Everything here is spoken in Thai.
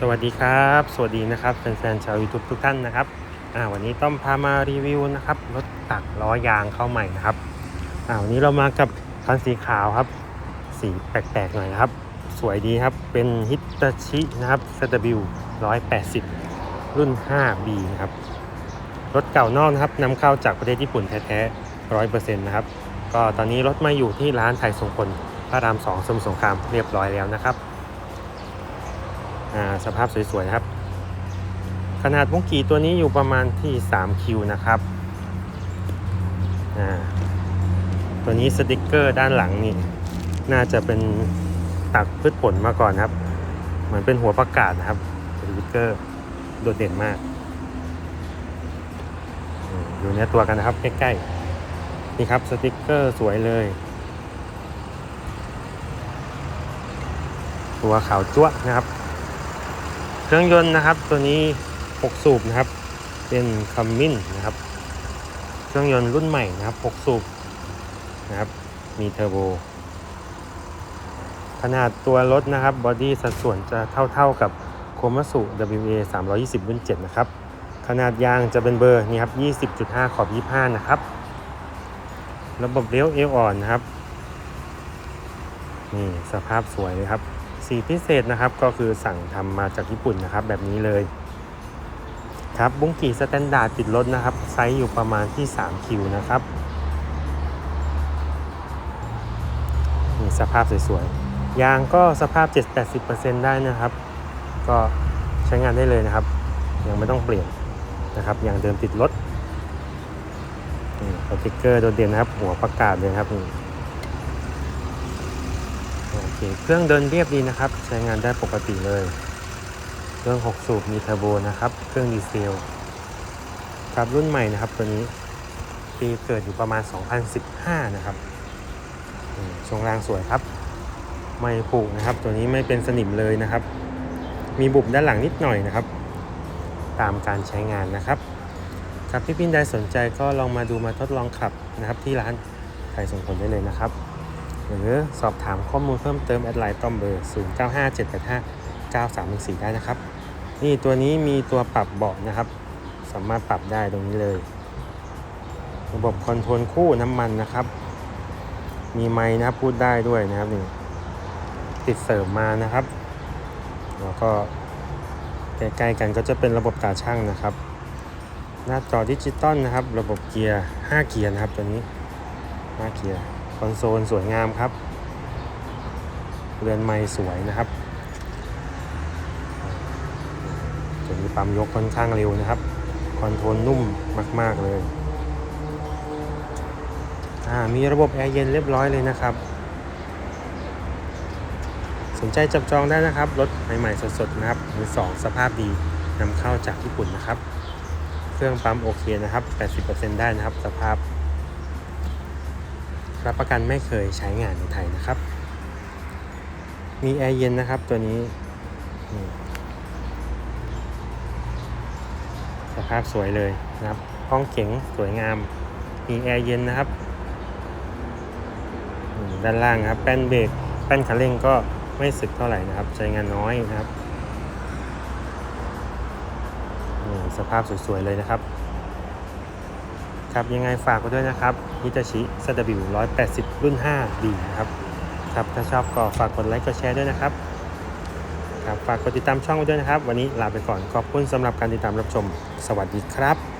สวัสดีครับ สวัสดีนะครับแฟนๆชาว YouTube ทุกท่านนะครับวันนี้ต้อมพามารีวิวนะครับรถตักล้อยางเข้าใหม่นะครับวันนี้เรามากับคันสีขาวครับ สีแปลกๆหน่อยนะครับ สวยดีครับเป็นฮิตาชินะครับ ZW 180 รุ่น 5B นะครับรถเก่านอกนะครับนำเข้าจากประเทศญี่ปุ่นแท้ๆ100%นะครับ ก็ตอนนี้รถมาอยู่ที่ร้านไทยทรงพลพระราม2สมุทรสงครามเรียบร้อยแล้วนะครับ สภาพสวยๆนะครับ ขนาดบุ้งกีตัวนี้อยู่ประมาณที่3คิวนะครับตัวนี้สติกเกอร์ด้านหลังนี่น่าจะเป็นตักพืชผลมาก่อนครับ เหมือนเป็นหัวประกาศนะครับสติกเกอร์โดดเด่นมากอยู่เนื้อตัวกันนะครับใกล้ๆนี่ครับสติกเกอร์สวยเลย ตัวขาวจั๊วนะครับ เครื่องยนต์นะครับตัวนี้ 6 สูบนะครับ เป็นคัมมินนะครับ เครื่องยนต์รุ่นใหม่นะครับ 6 สูบนะครับ มีเทอร์โบ ขนาดตัวรถนะครับบอดี้สัดส่วนจะเท่าๆกับโคมัสุ WA 320รุ่น7นะครับ ขนาดยางจะเป็นเบอร์นี่ครับ20.5 ขอบ 25 นะครับ ระบบเลี้ยวเอวอ่อนนะครับ นี่สภาพสวยเลยครับ สีพิเศษนะครับ ก็คือสั่งทำมาจากญี่ปุ่นนะครับ แบบนี้เลย ครับบุ้งกี่สแตนดาร์ดติดรถนะครับ ไซส์อยู่ประมาณที่ 3 คิวนะครับนี่สภาพสวยๆ ยางก็สภาพ 7-80%ได้นะครับ ก็ใช้งานได้เลยนะครับ ยังไม่ต้องเปลี่ยนนะครับยางเดิมติดรถสติกเกอร์โดดเด่นนะครับ หัวประกาศเลยครับนี่ เคเครื่องเดินเรียบดีนะครับ ใช้งานได้ปกติเลย เครื่อง 6 สูบมีเทอร์โบนะครับ เครื่องดีเซลครับรุ่นใหม่นะครับตัวนี้ปีเกิดอยู่ประมาณ 2015 นะครับช่วงล่างสวยครับ ไม่ผุนะครับ ตัวนี้ไม่เป็นสนิมเลยนะครับ มีบุบด้านหลังนิดหน่อยนะครับ ตามการใช้งานนะครับครับพี่พินใดสนใจก็ลองมาดูมาทดลองขับนะครับ ที่ร้านไทยส่งผลได้เลยนะครับ หรือสอบถามข้อมูลเพิ่มเติมแอดไลน์ต้อมเบอร์ 0 9 5 7 8 5 9 3 1 4 ได้นะครับ นี่ตัวนี้มีตัวปรับเบาะนะครับ สามารถปรับได้ตรงนี้เลย ระบบคอนโทรลคู่น้ำมันนะครับ มีไม้นะพูดได้ด้วยนะครับนี่ติดเสริมมานะครับ แล้วก็ใกล้ๆกันก็จะเป็นระบบตาช่างนะครับ หน้าจอดิจิตอลนะครับ ระบบเกียร์ 5 เกียร์นะครับตัวนี้ 5 เกียร์ คอนโซลสวยงามครับ เรือนไม้สวยนะครับตัวนี้ปั๊มยกค่อนข้างเร็วนะครับ คอนโทรลนุ่มมาก ๆ เลยอ่ามีระบบแอร์เย็นเรียบร้อยเลยนะครับ สนใจจับจองได้นะครับ รถใหม่ ๆ สด ๆ นะครับมือสองสภาพดีนำเข้าจากญี่ปุ่นนะครับ เครื่องปั๊มโอเคนะครับ 80%ได้นะครับ สภาพ รับประกันไม่เคยใช้งานในไทยนะครับ มีแอร์เย็นนะครับตัวนี้ สภาพสวยเลยนะครับ ห้องเก๋งสวยงาม มีแอร์เย็นนะครับ ด้านล่างครับ แป้นเบรกแป้นคันเร่งก็ไม่สึกเท่าไหร่นะครับ ใช้งานน้อยนะครับ สภาพสวยๆเลยนะครับ ครับ ยังไงฝากไว้ด้วยนะครับฮิตาชิ ZW 180 รุ่น 5D นะครับครับถ้าชอบก็ฝากกดไลค์กดแชร์ด้วยนะครับครับฝากกดติดตามช่องไว้ด้วยนะครับ วันนี้ลาไปก่อนขอบคุณสำหรับการติดตามรับชม สวัสดีครับ